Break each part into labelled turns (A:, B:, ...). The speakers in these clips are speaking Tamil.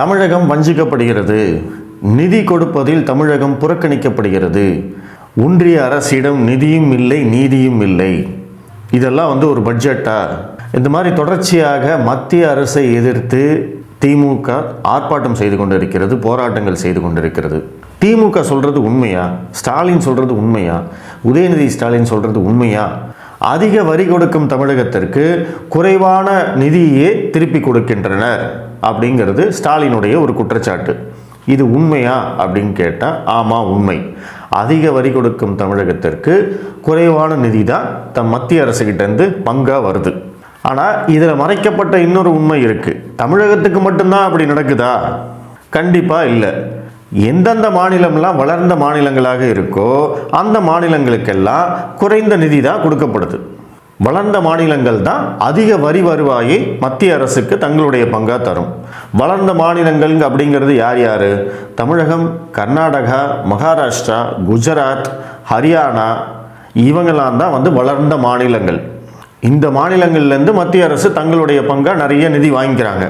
A: தமிழகம் வஞ்சிக்கப்படுகிறது. நிதி கொடுப்பதில் தமிழகம் புறக்கணிக்கப்படுகிறது. ஒன்றிய அரசிடம் நிதியும் இல்லை நீதியும் இல்லை. இதெல்லாம் வந்து ஒரு பட்ஜெட்டா? இந்த மாதிரி தொடர்ச்சியாக மத்திய அரசை எதிர்த்து திமுக ஆர்ப்பாட்டம் செய்து கொண்டிருக்கிறது போராட்டங்கள் செய்து கொண்டிருக்கிறது. திமுக சொல்றது உண்மையா? ஸ்டாலின் சொல்றது உண்மையா? உதயநிதி ஸ்டாலின் சொல்றது உண்மையா? அதிக வரி கொடுக்கும் தமிழகத்திற்கு குறைவான நிதியே திருப்பி கொடுக்கின்றனர் அப்படிங்கிறது ஸ்டாலினுடைய ஒரு குற்றச்சாட்டு. இது உண்மையா அப்படின்னு கேட்டால் ஆமாம் உண்மை. அதிக வரி கொடுக்கும் தமிழகத்திற்கு குறைவான நிதி தான் தம் மத்திய அரசுகிட்டேருந்து பங்காக வருது. ஆனால் இதில் மறைக்கப்பட்ட இன்னொரு உண்மை இருக்குது தமிழகத்துக்கு மட்டும்தான் அப்படி நடக்குதா? கண்டிப்பாக இல்லை. எந்தெந்த மாநிலம்லாம் வளர்ந்த மாநிலங்களாக இருக்கோ அந்த மாநிலங்களுக்கெல்லாம் குறைந்த நிதி தான் கொடுக்கப்படுது. வளர்ந்த மாநிலங்கள் தான் அதிக வரி வருவாயை மத்திய அரசுக்கு தங்களுடைய பங்காக தரும். வளர்ந்த மாநிலங்கள் அப்படிங்கிறது யார் யார்? தமிழகம் கர்நாடகா மகாராஷ்டிரா குஜராத் ஹரியானா இவங்கெல்லாம் தான் வந்து வளர்ந்த மாநிலங்கள். இந்த மாநிலங்கள்லேருந்து மத்திய அரசு தங்களுடைய பங்காக நிறைய நிதி வாங்கிக்கிறாங்க.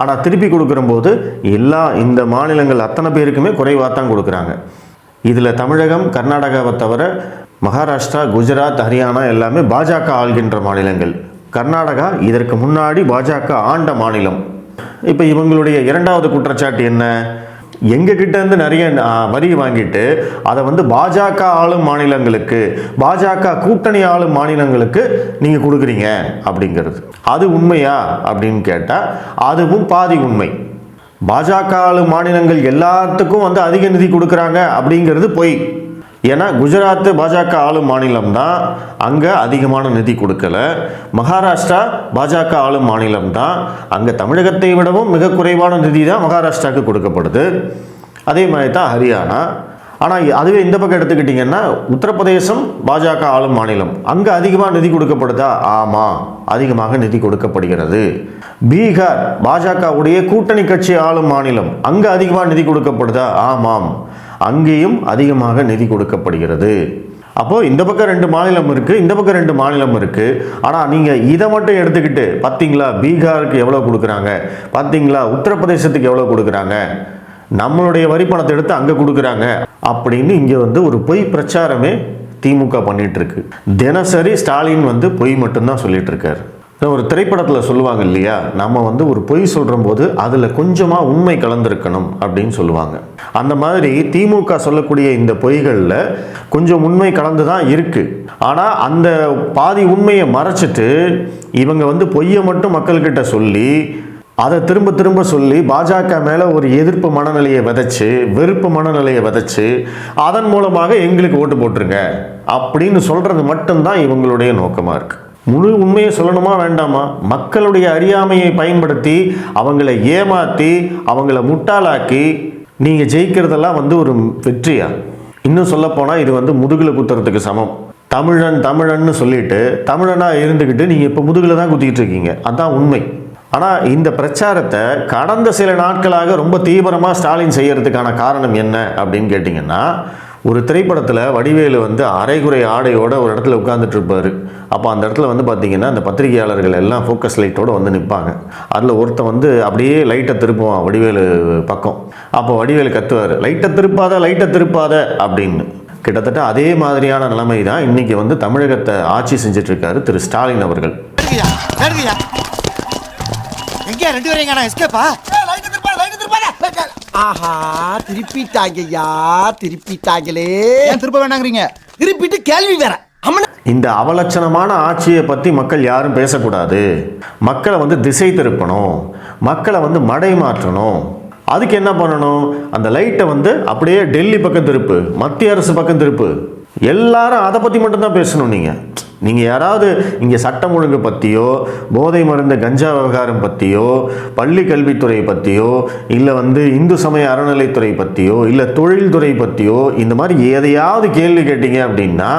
A: ஆனால் திருப்பி கொடுக்குறம்போது எல்லா இந்த மாநிலங்கள் அத்தனை பேருக்குமே குறைவாக தான் கொடுக்குறாங்க. இதில் தமிழகம் கர்நாடகாவை தவிர மகாராஷ்டிரா குஜராத் ஹரியானா எல்லாமே பாஜக ஆள்கின்ற மாநிலங்கள். கர்நாடகா இதற்கு முன்னாடி பாஜக ஆண்ட மாநிலம். இப்போ இவங்களுடைய இரண்டாவது குற்றச்சாட்டு என்ன? எங்ககிட்ட இருந்து நிறைய வரி வாங்கிட்டு அதை வந்து பாஜக ஆளும் மாநிலங்களுக்கு பாஜக கூட்டணி ஆளும் மாநிலங்களுக்கு நீங்கள் கொடுக்குறீங்க அப்படிங்கிறது. அது உண்மையா அப்படின்னு கேட்டால் அதுவும் பாதி உண்மை. பாஜக ஆளும் மாநிலங்கள் எல்லாத்துக்கும் வந்து அதிக நிதி கொடுக்குறாங்க அப்படிங்கிறது பொய். ஏன்னா குஜராத் பாஜக ஆளும் மாநிலம் தான் அங்கே அதிகமான நிதி கொடுக்கல. மகாராஷ்டிரா பாஜக ஆளும் மாநிலம் தான் அங்கே தமிழகத்தை விடவும் மிக குறைவான நிதி தான் மகாராஷ்டிராவுக்கு கொடுக்கப்படுது. அதே மாதிரி தான் ஹரியானா. ஆனால் அதுவே இந்த பக்கம் எடுத்துக்கிட்டிங்கன்னா உத்தரப்பிரதேசம் பாஜக ஆளும் மாநிலம். அங்கே அதிகமாக நிதி கொடுக்கப்படுதா? ஆமாம் அதிகமாக நிதி கொடுக்கப்படுகிறது. பீகார் பாஜகவுடைய கூட்டணி கட்சி ஆளும் மாநிலம். அங்கே அதிகமாக நிதி கொடுக்கப்படுதா? ஆமாம். அங்கேயும் அதிகமாக நிதி கொடுக்கப்படுகிறது. அப்போது இந்த பக்கம் ரெண்டு மாநிலம் இருக்குது இந்த பக்கம் ரெண்டு மாநிலம் இருக்குது ஆனால் நீங்கள் இதை மட்டும் எடுத்துக்கிட்டு பார்த்தீங்களா பீகாருக்கு எவ்வளோ கொடுக்குறாங்க? பார்த்தீங்களா உத்தரப்பிரதேசத்துக்கு எவ்வளோ கொடுக்குறாங்க? நம்மளுடைய வரி பணத்தை எடுத்து அங்கே கொடுக்குறாங்க. அப்படின்னு இங்கே வந்து ஒரு பொய் பிரச்சாரமே திமுக பண்ணிகிட்ருக்கு தினசரி ஸ்டாலின் வந்து பொய் மட்டும்தான் சொல்லிட்டு ஒரு திரைப்படத்தில் சொல்லுவாங்க இல்லையா? நம்ம வந்து ஒரு பொய் சொல்கிற போது அதில் கொஞ்சமாக உண்மை கலந்துருக்கணும் அப்படின்னு சொல்லுவாங்க. அந்த மாதிரி திமுக சொல்லக்கூடிய இந்த பொய்களில் கொஞ்சம் உண்மை கலந்து தான் இருக்குது ஆனால் அந்த பாதி உண்மையை மறைச்சிட்டு இவங்க வந்து பொய்யை மட்டும் மக்கள்கிட்ட சொல்லி அதை திரும்ப திரும்ப சொல்லி பாஜக மேலே ஒரு எதிர்ப்பு மனநிலையை விதைச்சு வெறுப்பு மனநிலையை விதைச்சு அதன் மூலமாக எங்களுக்கு ஓட்டு போட்டுருங்க அப்படின்னு சொல்கிறது மட்டும்தான் இவங்களுடைய நோக்கமாக இருக்குது முழு உண்மையை சொல்லணுமா வேண்டாமா? மக்களுடைய அறியாமையை பயன்படுத்தி அவங்கள ஏமாற்றி அவங்கள முட்டாளாக்கி நீங்கள் ஜெயிக்கிறதெல்லாம் வந்து ஒரு வெற்றியா? இன்னும் சொல்லப்போனால் இது வந்து முதுகில் குத்துறதுக்கு சமம். தமிழன் தமிழன்னு சொல்லிட்டு தமிழனாக இருந்துக்கிட்டு நீங்கள் இப்போ முதுகில் தான் குத்திக்கிட்டு இருக்கீங்க. அதான் உண்மை. ஆனால் இந்த பிரச்சாரத்தை கடந்த சில நாட்களாக ரொம்ப தீவிரமாக ஸ்டாலின் செய்யறதுக்கான காரணம் என்ன அப்படின்னு கேட்டிங்கன்னா ஒரு திரைப்படத்தில் வடிவேலு வந்து அரைகுறை ஆடையோட ஒரு இடத்துல உட்கார்ந்துட்டு இருப்பாரு அப்போ அந்த இடத்துல வந்து பார்த்தீங்கன்னா அந்த பத்திரிகையாளர்கள் எல்லாம் ஃபோக்கஸ் லைட்டோட வந்து நிற்பாங்க அதில் ஒருத்தன் வந்து அப்படியே லைட்டை திருப்புவான் வடிவேலு பக்கம். அப்போ வடிவேலு கத்துவார் லைட்டை திருப்பாத லைட்டை திருப்பாத அப்படின்னு. கிட்டத்தட்ட அதே மாதிரியான நிலைமை தான் இன்னைக்கு வந்து தமிழகத்தை ஆட்சி செஞ்சுட்டு இருக்காரு திரு ஸ்டாலின் அவர்கள்.
B: எங்கயா ரெண்டு பேரும் எஸ்கேப்பா
C: ஆஹா திருப்பிட்டாங்கய்யா திருப்பிட்டாங்களே.
B: ஏன் திருப்ப வேண்டாங்கிறீங்க
C: திருப்பிட்டு கேள்வி வேற. அம்மன
A: இந்த அவலட்சணமான ஆட்சியை பற்றி மக்கள் யாரும் பேசக்கூடாது. மக்களை வந்து திசை திருப்பணும். மக்களை வந்து மடை மாற்றணும். அதுக்கு என்ன பண்ணணும்? அந்த லைட்டை வந்து அப்படியே டெல்லி பக்கம் திருப்பு மத்திய அரசு பக்கம் திருப்பு. எல்லாரும் அதை பற்றி மட்டும்தான் பேசணும் நீங்கள் நீங்கள் யாராவது இங்கே சட்டம் ஒழுங்கு பற்றியோ போதை மருந்து கஞ்சா விவகாரம் பற்றியோ பள்ளி கல்வித்துறை பற்றியோ இல்லை வந்து இந்து சமய அறநிலைத்துறை பற்றியோ இல்லை தொழில்துறை பற்றியோ இந்த மாதிரி எதையாவது கேள்வி கேட்டீங்க அப்படின்னா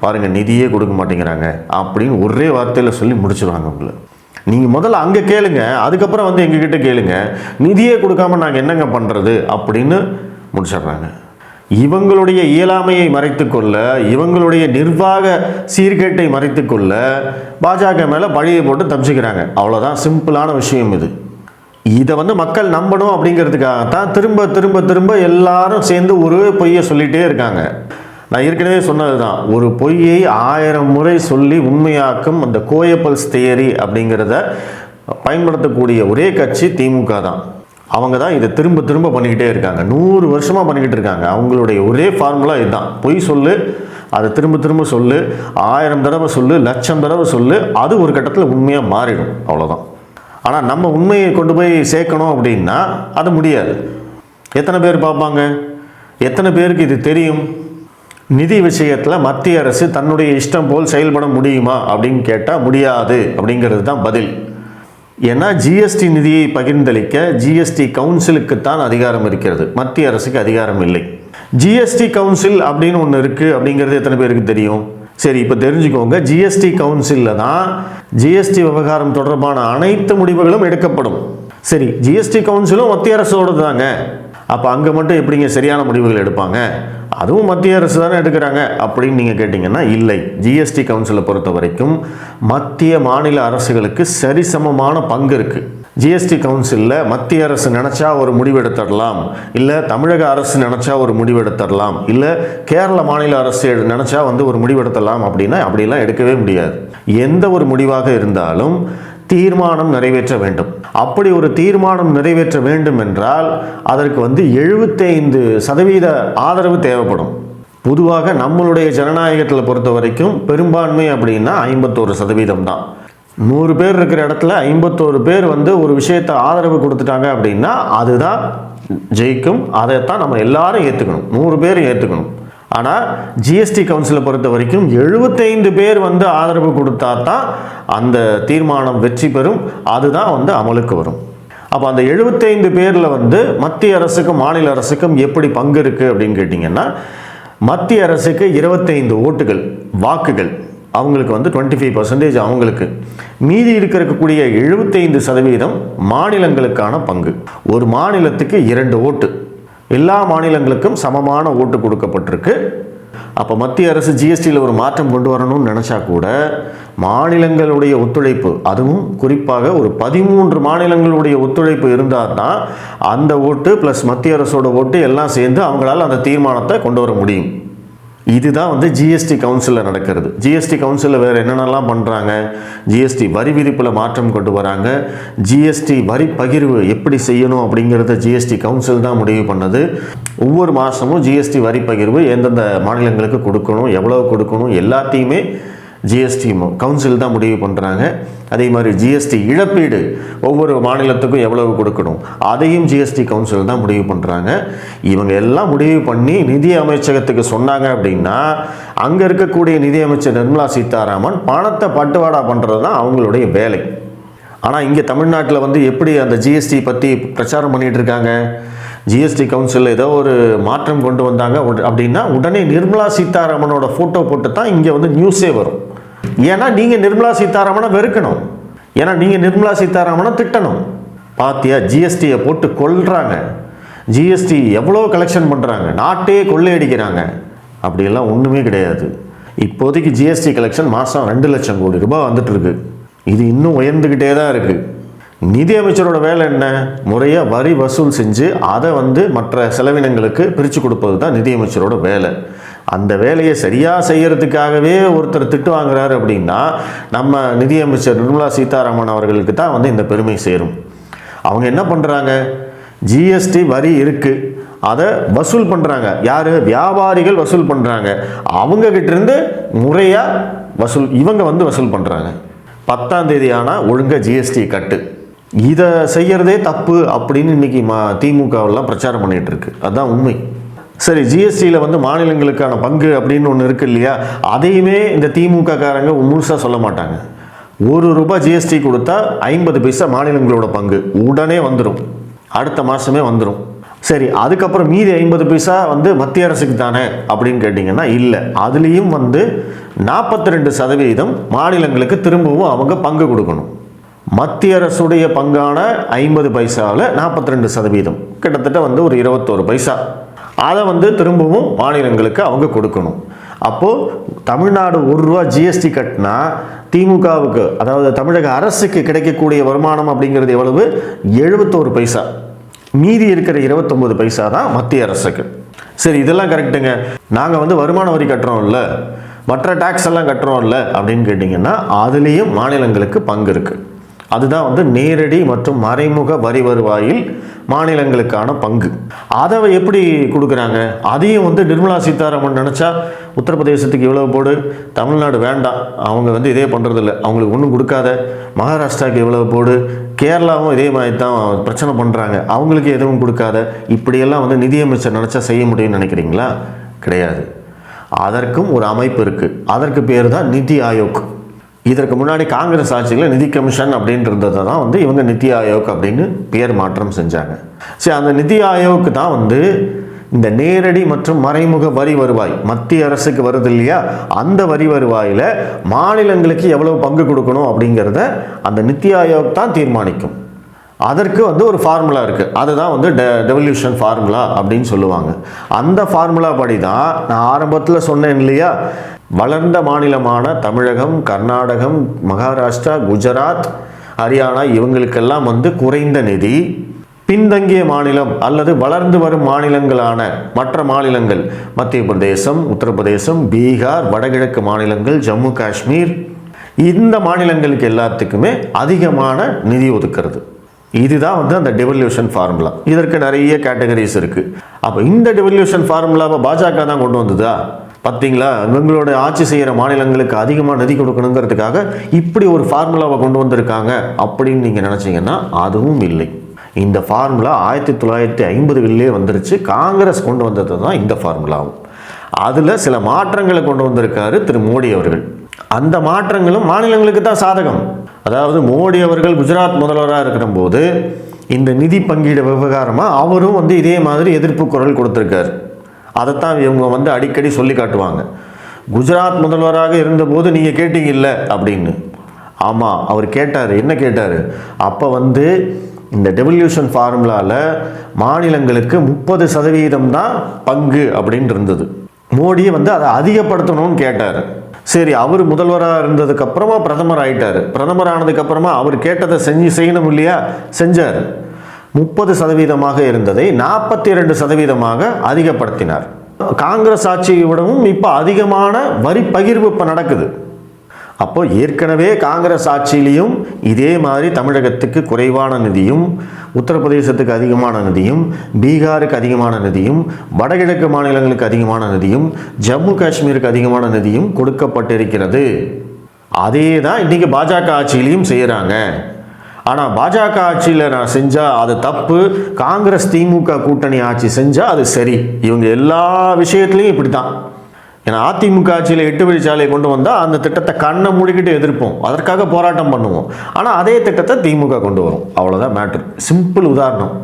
A: பாருங்கள் நிதியே கொடுக்க மாட்டேங்கிறாங்க அப்படின்னு ஒரே வார்த்தையில் சொல்லி முடிச்சிருவாங்க உங்களை. நீங்கள் முதல்ல அங்கே கேளுங்க அதுக்கப்புறம் வந்து எங்ககிட்ட கேளுங்க நிதியே கொடுக்காம நாங்கள் என்னங்க பண்ணுறது அப்படின்னு முடிச்சிடுறாங்க. இவங்களுடைய இயலாமையை மறைத்துக்கொள்ள இவங்களுடைய நிர்வாக சீர்கேட்டை மறைத்துக்கொள்ள பாஜக மேலே பழியை போட்டு தப்பிச்சுக்கிறாங்க. அவ்வளோதான் சிம்பிளான விஷயம் இது. இதை வந்து மக்கள் நம்பணும் அப்படிங்கிறதுக்காக தான் திரும்ப திரும்ப திரும்ப எல்லாரும் சேர்ந்து ஒரே பொய்யை சொல்லிகிட்டே இருக்காங்க. நான் ஏற்கனவே சொன்னது தான் ஒரு பொய்யை ஆயிரம் முறை சொல்லி உண்மையாக்கும் அந்த கோயப்பல்ஸ் தியரி அப்படிங்கிறத பயன்படுத்தக்கூடிய ஒரே கட்சி திமுக தான். அவங்க தான் இதை திரும்ப திரும்ப பண்ணிக்கிட்டே இருக்காங்க. நூறு வருஷமாக பண்ணிக்கிட்டு இருக்காங்க. அவங்களுடைய ஒரே ஃபார்முலா இதுதான். பொய் சொல்லு அதை திரும்ப திரும்ப சொல்லு ஆயிரம் தடவை சொல்லு லட்சம் தடவை சொல்லு அது ஒரு கட்டத்தில் உண்மையாக மாறிடும். அவ்வளோதான் ஆனால் நம்ம உண்மையை கொண்டு போய் சேர்க்கணும் அப்படின்னா அது முடியாது. எத்தனை பேர் பார்ப்பாங்க? எத்தனை பேருக்கு இது தெரியும்? நிதி விஷயத்தில் மத்திய அரசு தன்னுடைய இஷ்டம் போல் செயல்பட முடியுமா அப்படின்னு கேட்டால் முடியாது அப்படிங்கிறது தான் பதில். ஏன்னா ஜிஎஸ்டி நிதியை பகிர்ந்தளிக்க ஜிஎஸ்டி கவுன்சிலுக்கு தான் அதிகாரம் இருக்கிறது. மத்திய அரசுக்கு அதிகாரம் இல்லை. ஜிஎஸ்டி கவுன்சில் அப்படின்னு ஒன்று இருக்குது அப்படிங்கிறது எத்தனை பேருக்கு தெரியும்? சரி இப்போ தெரிஞ்சுக்கோங்க. ஜிஎஸ்டி கவுன்சிலில் தான் ஜிஎஸ்டி விவகாரம் தொடர்பான அனைத்து முடிவுகளும் எடுக்கப்படும். சரி ஜிஎஸ்டி கவுன்சிலும் மத்திய அரசோடு தாங்க அப்போ அங்கே மட்டும் எப்படிங்க சரியான முடிவுகள் எடுப்பாங்க? அதுவும் மத்திய அரசு தானே எடுக்கிறாங்க அப்படின்னு நீங்கள் கேட்டிங்கன்னா இல்லை. ஜிஎஸ்டி கவுன்சிலை பொறுத்த வரைக்கும் மத்திய மாநில அரசுகளுக்கு சரிசமமான பங்கு இருக்குது ஜிஎஸ்டி கவுன்சிலில் மத்திய அரசு நினச்சா ஒரு முடிவு எடுத்துடலாம் இல்லை தமிழக அரசு நினச்சா ஒரு முடிவு எடுத்துடலாம் இல்லை கேரள மாநில அரசு நினச்சா வந்து ஒரு முடிவு எடுத்துடலாம் அப்படின்னா அப்படிலாம் எடுக்கவே முடியாது. எந்த ஒரு முடிவாக இருந்தாலும் தீர்மானம் நிறைவேற்ற வேண்டும். அப்படி ஒரு தீர்மானம் நிறைவேற்ற வேண்டும் என்றால் அதற்கு வந்து எழுபத்தைந்து சதவீத ஆதரவு தேவைப்படும். பொதுவாக நம்மளுடைய ஜனநாயகத்தில் பொறுத்த வரைக்கும் பெரும்பான்மை அப்படின்னா ஐம்பத்தோரு சதவீதம் தான். நூறு பேர் இருக்கிற இடத்துல ஐம்பத்தோரு பேர் வந்து ஒரு விஷயத்தை ஆதரவு கொடுத்துட்டாங்க அப்படின்னா அதுதான் ஜெயிக்கும். அதைத்தான் நம்ம எல்லாரும் ஏற்றுக்கணும் நூறு பேர் ஏற்றுக்கணும் ஆனால் ஜிஎஸ்டி கவுன்சிலை பொறுத்த வரைக்கும் எழுபத்தைந்து பேர் வந்து ஆதரவு கொடுத்தா தான் அந்த தீர்மானம் வெற்றி பெறும். அதுதான் வந்து அமலுக்கு வரும். அப்போ அந்த எழுபத்தைந்து பேரில் வந்து மத்திய அரசுக்கும் மாநில அரசுக்கும் எப்படி பங்கு இருக்குது அப்படின்னு கேட்டிங்கன்னா மத்திய அரசுக்கு இருபத்தைந்து ஓட்டுகள் வாக்குகள் அவங்களுக்கு வந்து டுவெண்ட்டி ஃபைவ் பர்சன்டேஜ் அவங்களுக்கு. மீதி இருக்கக்கூடிய எழுபத்தைந்து சதவீதம் மாநிலங்களுக்கான பங்கு. ஒரு மாநிலத்துக்கு இரண்டு ஓட்டு. எல்லா மாநிலங்களுக்கும் சமமான ஓட்டு கொடுக்கப்பட்டிருக்கு. அப்போ மத்திய அரசு ஜிஎஸ்டியில் ஒரு மாற்றம் கொண்டு வரணும்னு நினச்சா கூட மாநிலங்களுடைய ஒத்துழைப்பு அதுவும் குறிப்பாக ஒரு பதிமூன்று மாநிலங்களுடைய ஒத்துழைப்பு இருந்தால் தான் அந்த ஓட்டு ப்ளஸ் மத்திய அரசோட ஓட்டு எல்லாம் சேர்ந்து அவங்களால் அந்த தீர்மானத்தை கொண்டு வர முடியும். இதுதான் வந்து ஜிஎஸ்டி கவுன்சிலில் நடக்கிறது. ஜிஎஸ்டி கவுன்சிலில் வேறு என்னென்னலாம் பண்ணுறாங்க ஜிஎஸ்டி வரி விதிப்பில் மாற்றம் கொண்டு வராங்க. ஜிஎஸ்டி வரி பகிர்வு எப்படி செய்யணும் அப்படிங்கிறத ஜிஎஸ்டி கவுன்சில் தான் முடிவு பண்ணது. ஒவ்வொரு மாதமும் ஜிஎஸ்டி வரி பகிர்வு எந்தெந்த மாநிலங்களுக்கு கொடுக்கணும் எவ்வளோ கொடுக்கணும் எல்லாத்தையுமே ஜிஎஸ்டி கவுன்சில் தான் முடிவு பண்ணுறாங்க அதே மாதிரி ஜிஎஸ்டி இழப்பீடு ஒவ்வொரு மாநிலத்துக்கும் எவ்வளவு கொடுக்கணும்? அதையும் ஜிஎஸ்டி கவுன்சில் தான் முடிவு பண்ணுறாங்க இவங்க எல்லாம் முடிவு பண்ணி நிதி அமைச்சகத்துக்கு சொன்னாங்க அப்படின்னா அங்கே இருக்கக்கூடிய நிதி அமைச்சர் நிர்மலா சீதாராமன் பணத்தை பட்டுவாடா பண்ணுறது தான் அவங்களுடைய வேலை. ஆனால் இங்கே தமிழ்நாட்டில் வந்து எப்படி அந்த ஜிஎஸ்டி பற்றி பிரச்சாரம் பண்ணிகிட்டு இருக்காங்க? ஜிஎஸ்டி கவுன்சிலில் ஏதோ ஒரு மாற்றம் கொண்டு வந்தாங்க. அப்படின்னா உடனே நிர்மலா சீதாராமனோட ஃபோட்டோ போட்டு தான் இங்கே வந்து நியூஸே வரும். ஏன்னா நீங்கள் நிர்மலா சீதாராமனை வெறுக்கணும். ஏன்னா நீங்கள் நிர்மலா சீதாராமனை திட்டணும். பாத்தியா ஜிஎஸ்டியை போட்டு கொள்கிறாங்க ஜிஎஸ்டி எவ்வளோ கலெக்ஷன் பண்ணுறாங்க நாட்டே கொள்ளையடிக்கிறாங்க. அப்படியெல்லாம் ஒன்றுமே கிடையாது. இப்போதைக்கு ஜிஎஸ்டி கலெக்ஷன் மாதம் ரெண்டு லட்சம் கோடி ரூபாய் வந்துட்டுருக்கு இது இன்னும் உயர்ந்துக்கிட்டே தான் இருக்குது நிதி அமைச்சரோட வேலை என்ன? முறையாக வரி வசூல் செஞ்சு அதை வந்து மற்ற செலவினங்களுக்கு பிரித்து கொடுப்பது தான் நிதியமைச்சரோட வேலை. அந்த வேலையை சரியாக செய்கிறதுக்காகவே ஒருத்தர் திட்டு வாங்குறாரு அப்படின்னா நம்ம நிதியமைச்சர் நிர்மலா சீதாராமன் அவர்களுக்கு தான் வந்து இந்த பெருமை சேரும். அவங்க என்ன பண்ணுறாங்க ஜிஎஸ்டி வரி இருக்குது அதை வசூல் பண்ணுறாங்க யார்? வியாபாரிகள் வசூல் பண்ணுறாங்க அவங்கக்கிட்டேருந்து இருந்து முறையாக வசூல் இவங்க வந்து வசூல் பண்ணுறாங்க பத்தாம் தேதி ஆனால் ஒழுங்காக ஜிஎஸ்டி கட்டு. இதை செய்யறதே தப்பு அப்படின்னு இன்னைக்கு மா திமுகவெல்லாம் பிரச்சாரம் பண்ணிட்டு இருக்கு. அதுதான் உண்மை. சரி ஜிஎஸ்டியில் வந்து மாநிலங்களுக்கான பங்கு அப்படின்னு ஒன்று இருக்கு இல்லையா? அதையுமே இந்த திமுக காரங்க முழுசாக சொல்ல மாட்டாங்க. ஒரு ரூபாய் ஜிஎஸ்டி கொடுத்தா ஐம்பது பைசா மாநிலங்களோட பங்கு உடனே வந்துடும் அடுத்த மாதமே வந்துடும் சரி அதுக்கப்புறம் மீதி ஐம்பது பைசா வந்து மத்திய அரசுக்கு தானே அப்படின்னு கேட்டிங்கன்னா இல்லை. அதுலேயும் வந்து நாற்பத்தி ரெண்டு சதவீதம் மாநிலங்களுக்கு திரும்பவும் அவங்க பங்கு கொடுக்கணும். மத்திய அரசுடைய பங்கான ஐம்பது பைசாவில் நாற்பத்தி ரெண்டு சதவீதம். கிட்டத்தட்ட வந்து ஒரு இருபத்தோரு பைசா. அதை வந்து திரும்பவும் மாநிலங்களுக்கு அவங்க கொடுக்கணும். அப்போது தமிழ்நாடு ஒரு ரூபா ஜிஎஸ்டி கட்டினா திமுகவுக்கு அதாவது தமிழக அரசுக்கு கிடைக்கக்கூடிய வருமானம் அப்படிங்கிறது எவ்வளவு? எழுபத்தோரு பைசா. மீதி இருக்கிற இருபத்தொம்பது பைசா தான் மத்திய அரசுக்கு. சரி இதெல்லாம் கரெக்டுங்க நாங்கள் வந்து வருமான வரி கட்டுறோம்ல மற்ற டேக்ஸ் எல்லாம் கட்டுறோம்ல அப்படின்னு கேட்டிங்கன்னா அதுலேயும் மாநிலங்களுக்கு பங்கு இருக்குது அதுதான் வந்து நேரடி மற்றும் மறைமுக வரி வருவாயில் மாநிலங்களுக்கான பங்கு. அதை எப்படி கொடுக்குறாங்க? அதையும் வந்து நிர்மலா சீதாராமன் நினச்சா உத்தரப்பிரதேசத்துக்கு இவ்வளவு போடு தமிழ்நாடு வேண்டாம். அவங்க வந்து இதே பண்ணுறதில்ல அவங்களுக்கு ஒன்றும் கொடுக்காத. மகாராஷ்டிராவுக்கு இவ்வளவு போடு கேரளாவும் இதே மாதிரி தான் பிரச்சனை பண்ணுறாங்க அவங்களுக்கு எதுவும் கொடுக்காத. இப்படியெல்லாம் வந்து நிதியமைச்சர் நினச்சா செய்ய முடியும்னு நினைக்கிறீங்களா? கிடையாது. அதற்கும் ஒரு அமைப்பு இருக்குது அதற்கு பேர் தான் நிதி ஆயோக். இதற்கு முன்னாடி காங்கிரஸ் ஆட்சியில் நிதி கமிஷன் அப்படின்ட்டு இருந்ததை தான் வந்து இவங்க நிதி ஆயோக் அப்படின்னு பேர் மாற்றம் செஞ்சாங்க. சரி அந்த நிதி ஆயோக்கு தான் வந்து இந்த நேரடி மற்றும் மறைமுக வரி வருவாய் மத்திய அரசுக்கு வருது இல்லையா? அந்த வரி வருவாயில் மாநிலங்களுக்கு எவ்வளவு பங்கு கொடுக்கணும் அப்படிங்கிறத அந்த நித்தி ஆயோக் தான் தீர்மானிக்கும். அதற்கு வந்து ஒரு ஃபார்முலா இருக்குது அதுதான் வந்து டெ டெவல்யூஷன் ஃபார்முலா அப்படின்னு சொல்லுவாங்க. அந்த ஃபார்முலா படி தான் நான் ஆரம்பத்தில் சொன்னேன் இல்லையா? வளர்ந்த மாநிலமான தமிழகம் கர்நாடகம் மகாராஷ்டிரா குஜராத் ஹரியானா இவங்களுக்கெல்லாம் வந்து குறைந்த நிதி பின்தங்கிய மாநிலம் அல்லது வளர்ந்து வரும் மாநிலங்களான மற்ற மாநிலங்கள் மத்திய பிரதேசம் உத்தரப்பிரதேசம் பீகார் வடகிழக்கு மாநிலங்கள் ஜம்மு காஷ்மீர். இந்த மாநிலங்களுக்கு எல்லாத்துக்குமே அதிகமான நிதி ஒதுக்கிறது. இதுதான் வந்து அந்த டெவல்யூஷன் ஃபார்முலா இதற்கு நிறைய கேட்டகரிஸ் இருக்கு. அப்போ இந்த டெவல்யூஷன் ஃபார்முலாவை பாஜக தான் கொண்டு வந்ததா? பார்த்தீங்களா இவங்களோட ஆட்சி செய்கிற மாநிலங்களுக்கு அதிகமாக நிதி கொடுக்கணுங்கிறதுக்காக இப்படி ஒரு ஃபார்முலாவை கொண்டு வந்திருக்காங்க அப்படின்னு நீங்கள் நினச்சிங்கன்னா அதுவும் இல்லை. இந்த ஃபார்முலா ஆயிரத்தி தொள்ளாயிரத்தி ஐம்பதுகளிலே வந்துருச்சு. காங்கிரஸ் கொண்டு வந்தது தான் இந்த ஃபார்முலாவும் அதில் சில மாற்றங்களை கொண்டு வந்திருக்காரு திரு மோடி அவர்கள். அந்த மாற்றங்களும் மாநிலங்களுக்கு தான் சாதகம். அதாவது மோடி அவர்கள் குஜராத் முதல்வராக இருக்கிற போது இந்த நிதி பங்கீடு விவகாரமாக அவரும் வந்து இதே மாதிரி எதிர்ப்பு குரல் கொடுத்துருக்காரு. அதைத்தான் இவங்க வந்து அடிக்கடி சொல்லி காட்டுவாங்க. குஜராத் முதல்வராக இருந்தபோது நீங்கள் கேட்டீங்கல்ல அப்படின்னு. ஆமாம் அவர் கேட்டார். என்ன கேட்டார்? அப்போ வந்து இந்த டெவல்யூஷன் ஃபார்முலாவில் மாநிலங்களுக்கு முப்பது சதவீதம் தான் பங்கு அப்படின்னு இருந்தது. மோடியை வந்து அதை அதிகப்படுத்தணும்னு கேட்டார். சரி அவர் முதல்வராக இருந்ததுக்கப்புறமா பிரதமர் ஆயிட்டார். பிரதமர் ஆனதுக்கப்புறமா அவர் கேட்டதை செஞ்சு செய்யணும் இல்லையா? செஞ்சார். முப்பது சதவீதமாக இருந்ததை நாற்பத்தி இரண்டு சதவீதமாக அதிகப்படுத்தினார். காங்கிரஸ் ஆட்சியை விடவும் இப்போ அதிகமான வரி பகிர்வு இப்போ நடக்குது. அப்போ ஏற்கனவே காங்கிரஸ் ஆட்சியிலையும் இதே மாதிரி தமிழகத்துக்கு குறைவான நிதியும் உத்தரப்பிரதேசத்துக்கு அதிகமான நிதியும் பீகாருக்கு அதிகமான நிதியும் வடகிழக்கு மாநிலங்களுக்கு அதிகமான நிதியும் ஜம்மு காஷ்மீருக்கு அதிகமான நிதியும் கொடுக்கப்பட்டிருக்கிறது. அதே தான் இன்றைக்கி பாஜக ஆட்சியிலையும் செய்கிறாங்க ஆனால் பாஜக ஆட்சியில் நான் செஞ்சால் அது தப்பு காங்கிரஸ் திமுக கூட்டணி ஆட்சி செஞ்சால் அது சரி. இவங்க எல்லா விஷயத்துலையும் இப்படி தான் ஏன்னா அதிமுக ஆட்சியில் எட்டு வழிச்சாலையை கொண்டு வந்தால் அந்த திட்டத்தை கண்ணை மூடிக்கிட்டு எதிர்ப்போம். அதற்காக போராட்டம் பண்ணுவோம். ஆனால் அதே திட்டத்தை திமுக கொண்டு வரும். அவ்வளோதான் மேட்ரு சிம்பிள் உதாரணம்.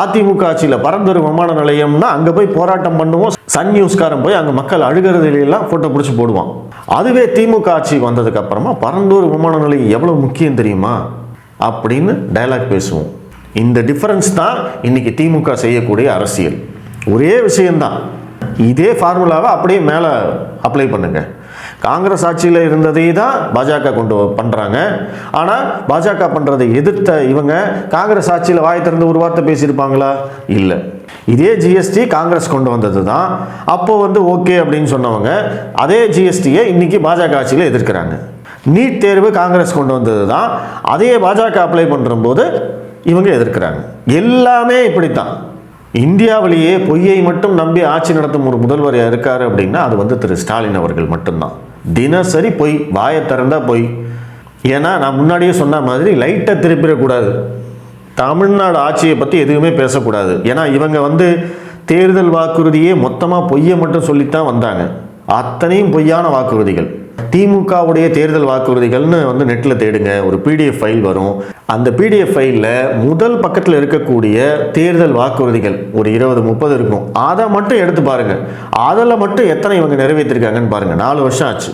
A: அதிமுக ஆட்சியில் பரந்தூர் விமான நிலையம்னா அங்கே போய் போராட்டம் பண்ணுவோம். சன் நியூஸ்காரன் போய் அங்கே மக்கள் அழுகிறதுலாம் ஃபோட்டோ பிடிச்சி போடுவான். அதுவே திமுக ஆட்சி வந்ததுக்கப்புறமா பரந்தூர் விமான நிலையம் எவ்வளோ முக்கியம் தெரியுமா? அப்படின்னு டயலாக் பேசுவோம். இந்த டிஃப்ரென்ஸ் தான் இன்றைக்கி திமுக செய்யக்கூடிய அரசியல். ஒரே விஷயம்தான். இதே ஃபார்முலாவை அப்படியே மேலே அப்ளை பண்ணுங்க. காங்கிரஸ் ஆட்சியில் இருந்ததே தான் பாஜக கொண்டு பண்ணுறாங்க ஆனால் பாஜக பண்ணுறதை எதிர்த்த இவங்க காங்கிரஸ் ஆட்சியில் வாய் திறந்து ஒரு வார்த்தை பேசியிருப்பாங்களா? இல்லை. இதே ஜிஎஸ்டி காங்கிரஸ் கொண்டு வந்தது தான். அப்போது வந்து ஓகே அப்படின்னு சொன்னவங்க அதே ஜிஎஸ்டியை இன்னைக்கு பாஜக ஆட்சியில் எதிர்க்கிறாங்க. நீட் தேர்வு காங்கிரஸ் கொண்டு வந்தது தான். அதே பாஜக அப்ளை பண்ணும்போது இவங்க எதிர்க்கிறாங்க. எல்லாமே இப்படித்தான். இந்தியாவிலேயே பொய்யை மட்டும் நம்பி ஆட்சி நடத்தும் ஒரு முதல்வர் இருக்கார் அப்படின்னா அது வந்து திரு ஸ்டாலின் அவர்கள் மட்டும்தான். தினசரி பொய் வாயை திறந்தா பொய். ஏன்னா நான் முன்னாடியே சொன்ன மாதிரி லைட்டை திருப்பிடக்கூடாது. தமிழ்நாடு ஆட்சியை பற்றி எதுவுமே பேசக்கூடாது. ஏன்னா இவங்க வந்து தேர்தல் வாக்குறுதியே மொத்தமாக பொய்யை மட்டும் சொல்லித்தான் வந்தாங்க. அத்தனையும் பொய்யான வாக்குறுதிகள். திமுகவுடைய தேர்தல் வாக்குறுதிகள்னு வந்து நெட்டில் தேடுங்க. ஒரு பிடிஎஃப் ஃபைல் வரும். அந்த பிடிஎஃப் ஃபைலில் முதல் பக்கத்தில் இருக்கக்கூடிய தேர்தல் வாக்குறுதிகள் ஒரு இருபது முப்பது இருக்கும். அதை மட்டும் எடுத்து பாருங்கள் அதில் மட்டும் எத்தனை இவங்க நிறைவேற்றிருக்காங்கன்னு பாருங்கள் நாலு வருஷம் ஆச்சு.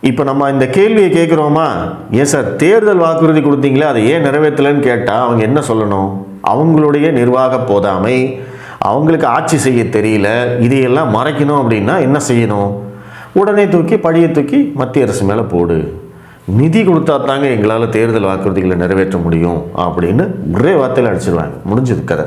A: இப்போ நம்ம இந்த கேள்வியை கேட்குறோமா? ஏன் சார் தேர்தல் வாக்குறுதி கொடுத்தீங்களே அதை ஏன் நிறைவேற்றலைன்னு கேட்டால் அவங்க என்ன சொல்லணும்? அவங்களுடைய நிர்வாக போதாமை அவங்களுக்கு ஆட்சி செய்ய தெரியல இதையெல்லாம் மறைக்கணும் அப்படின்னா என்ன செய்யணும்? உடனே தூக்கி பழியை தூக்கி மத்திய அரசு மேலே போடு. நிதி கொடுத்தா தாங்க எங்களால் தேர்தல் வாக்குறுதிகளை நிறைவேற்ற முடியும் அப்படின்னு ஒரே வார்த்தையில் அடிச்சிருவாங்க. முடிஞ்சது கதை.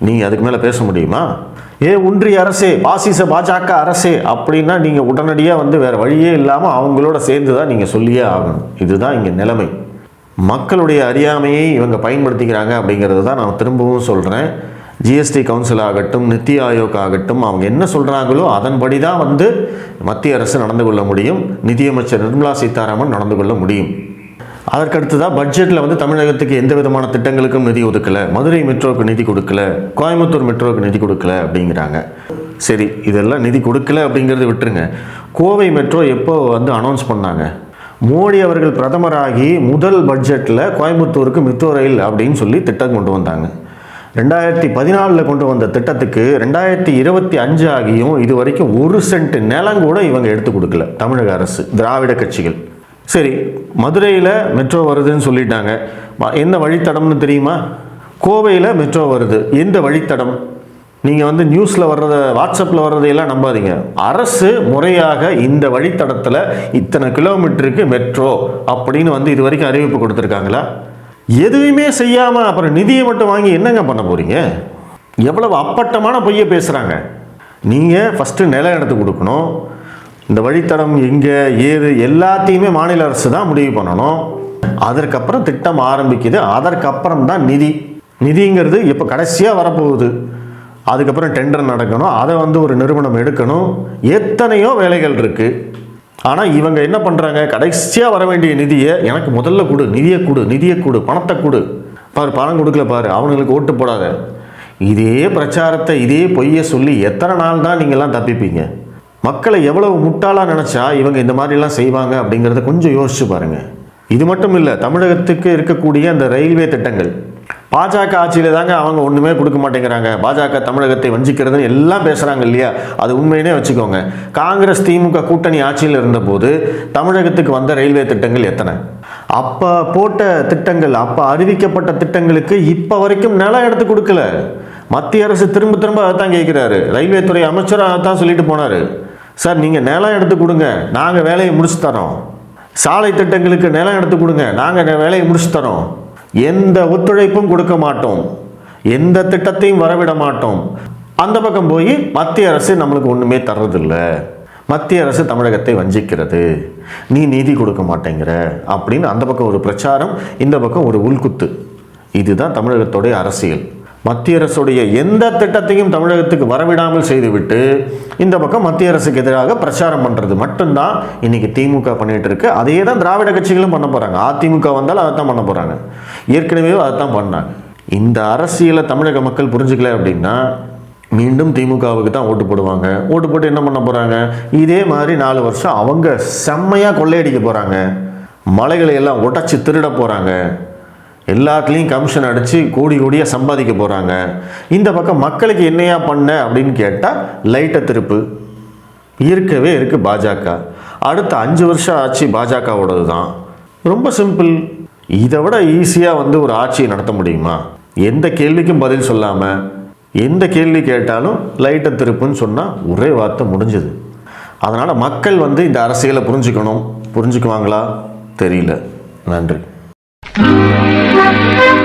A: நீங்கள் அதுக்கு மேலே பேச முடியுமா? ஏ ஒன்றிய அரசே பாசிச பாஜக அரசே அப்படின்னா நீங்கள் உடனடியாக வந்து வேறு வழியே இல்லாமல் அவங்களோட சேர்ந்து தான் நீங்கள் சொல்லியே ஆகணும். இதுதான் இங்கே நிலைமை. மக்களுடைய அறியாமையை இவங்க பயன்படுத்திக்கிறாங்க அப்படிங்கிறது தான் நான் திரும்பவும் சொல்கிறேன் ஜிஎஸ்டி கவுன்சில் ஆகட்டும் நித்தி ஆயோக் ஆகட்டும் அவங்க என்ன சொல்கிறாங்களோ அதன்படி தான் வந்து மத்திய அரசு நடந்து கொள்ள முடியும். நிதியமைச்சர் நிர்மலா சீதாராமன் நடந்து கொள்ள முடியும். அதற்கடுத்து தான் பட்ஜெட்டில் வந்து தமிழகத்துக்கு எந்த விதமான திட்டங்களுக்கும் நிதி ஒதுக்கலை. மதுரை மெட்ரோவுக்கு நிதி கொடுக்கல. கோயம்புத்தூர் மெட்ரோவுக்கு நிதி கொடுக்கல அப்படிங்கிறாங்க. சரி இதெல்லாம் நிதி கொடுக்கல அப்படிங்கிறது விட்டுருங்க. கோவை மெட்ரோ எப்போ வந்து அனௌன்ஸ் பண்ணாங்க? மோடி அவர்கள் பிரதமராகி முதல் பட்ஜெட்டில் கோயம்புத்தூருக்கு மெட்ரோ ரயில் அப்படின்னு சொல்லி திட்டம் கொண்டு வந்தாங்க. ரெண்டாயிரத்தி பதினாலில் கொண்டு வந்த திட்டத்துக்கு ரெண்டாயிரத்தி இருபத்தி அஞ்சு ஆகியும் இது வரைக்கும் ஒரு சென்ட் நிலம் கூட இவங்க எடுத்து கொடுக்கல தமிழக அரசு திராவிட கட்சிகள். சரி மதுரையில் மெட்ரோ வருதுன்னு சொல்லிட்டாங்க. என்ன வழித்தடம்னு தெரியுமா? கோவையில் மெட்ரோ வருது. எந்த வழித்தடம்? நீங்கள் வந்து நியூஸில் வர்றத வாட்ஸ்அப்பில் வர்றதையெல்லாம் நம்பாதீங்க. அரசு முறையாக இந்த வழித்தடத்தில் இத்தனை கிலோமீட்டருக்கு மெட்ரோ அப்படின்னு வந்து இது வரைக்கும் அறிவிப்பு கொடுத்துருக்காங்களா? எதுவுமே செய்யாமல் அப்புறம் நிதியை மட்டும் வாங்கி என்னங்க பண்ண போகிறீங்க எவ்வளவு அப்பட்டமான பொய்யை பேசுகிறாங்க நீங்கள் ஃபஸ்ட்டு நிலம் எடுத்து கொடுக்கணும். இந்த வழித்தடம் எங்கே ஏது எல்லாத்தையுமே மாநில அரசு தான் முடிவு பண்ணணும். அதற்கப்புறம் திட்டம் ஆரம்பிக்குது. அதற்கப்புறம் தான் நிதி. நிதிங்கிறது இப்போ கடைசியாக வரப்போகுது. அதுக்கப்புறம் டெண்டர் நடக்கணும். அதை வந்து ஒரு நிறுவனம் எடுக்கணும். எத்தனையோ வேலைகள் இருக்குது ஆனால் இவங்க என்ன பண்ணுறாங்க கடைசியாக வர வேண்டிய நிதியை எனக்கு முதல்ல கொடு நிதியை கொடு நிதியை கொடு பணத்தை கொடு. பாரு பணம் கொடுக்கல பாரு அவனுங்களுக்கு ஓட்டு போடாத. இதே பிரச்சாரத்தை இதே பொய்யை சொல்லி எத்தனை நாள் தான் நீங்கள்லாம் தப்பிப்பீங்க? மக்களை எவ்வளவு முட்டாளாக நினச்சா இவங்க இந்த மாதிரிலாம் செய்வாங்க அப்படிங்கிறத கொஞ்சம் யோசிச்சு பாருங்கள் இது மட்டும் இல்லை தமிழகத்துக்கு இருக்கக்கூடிய அந்த ரயில்வே திட்டங்கள். பாஜக ஆட்சியில் தாங்க அவங்க ஒன்றுமே கொடுக்க மாட்டேங்கிறாங்க. பாஜக தமிழகத்தை வஞ்சிக்கிறதுன்னு எல்லாம் பேசுகிறாங்க இல்லையா? அது உண்மையினே வச்சுக்கோங்க. காங்கிரஸ் திமுக கூட்டணி ஆட்சியில் இருந்தபோது தமிழகத்துக்கு வந்த ரயில்வே திட்டங்கள் எத்தனை? அப்போ போட்ட திட்டங்கள் அப்போ அறிவிக்கப்பட்ட திட்டங்களுக்கு இப்போ வரைக்கும் நிலம் எடுத்து கொடுக்கல. மத்திய அரசு திரும்ப திரும்ப அதைத்தான் கேட்குறாரு. ரயில்வே துறை அமைச்சரும் தான் சொல்லிட்டு போனார். சார் நீங்கள் நிலம் எடுத்து கொடுங்க. நாங்கள் வேலையை முடிச்சு தரோம். சாலை திட்டங்களுக்கு நிலம் எடுத்து கொடுங்க. நாங்கள் வேலையை முடிச்சு தரோம். எந்த ஒத்துழைப்பும் கொடுக்க மாட்டோம். எந்த திட்டத்தையும் வரவிட மாட்டோம். அந்த பக்கம் போய் மத்திய அரசு நம்மளுக்கு ஒன்றுமே தர்றதில்லை. மத்திய அரசு தமிழகத்தை வஞ்சிக்கிறது. நீ நீதி கொடுக்க மாட்டேங்கிற அப்படின்னு அந்த பக்கம் ஒரு பிரச்சாரம் இந்த பக்கம் ஒரு உள்குத்து. இதுதான் தமிழகத்துடைய அரசியல். மத்திய அரசுடைய எந்த திட்டத்தையும் தமிழகத்துக்கு வரவிடாமல் செய்துவிட்டு இந்த பக்கம் மத்திய அரசுக்கு எதிராக பிரச்சாரம் பண்ணுறது மட்டும்தான் இன்றைக்கி திமுக பண்ணிகிட்டு இருக்கு. அதையே தான் திராவிட கட்சிகளும் பண்ண போகிறாங்க அதிமுக வந்தாலும் அதை தான் பண்ண போகிறாங்க ஏற்கனவே அதை தான் பண்ணாங்க. இந்த அரசியலை தமிழக மக்கள் புரிஞ்சுக்கல அப்படின்னா மீண்டும் திமுகவுக்கு தான் ஓட்டு போடுவாங்க. ஓட்டு போட்டு என்ன பண்ண போகிறாங்க இதே மாதிரி நாலு வருஷம் அவங்க செம்மையாக கொள்ளையடிக்க போகிறாங்க மலைகளை எல்லாம் உடச்சி திருட போகிறாங்க எல்லாத்துலேயும் கமிஷன் அடித்து கோடி கோடியாக சம்பாதிக்க போகிறாங்க இந்த பக்கம் மக்களுக்கு என்னையா பண்ண அப்படின்னு கேட்டால் லைட்டை திருப்பு. இருக்கவே இருக்குது பாஜக. அடுத்த அஞ்சு வருஷம் ஆச்சு பாஜகவோடது தான் ரொம்ப சிம்பிள் இதை விட ஈஸியாக வந்து ஒரு ஆட்சியை நடத்த முடியுமா? எந்த கேள்விக்கும் பதில் சொல்லாமல் எந்த கேள்வி கேட்டாலும் லைட்டை திருப்புன்னு சொன்னால் ஒரே வார்த்தை முடிஞ்சது. அதனால் மக்கள் வந்து இந்த அரசியலை புரிஞ்சுக்கணும். புரிஞ்சுக்குவாங்களா? தெரியல. நன்றி.
D: Thank you.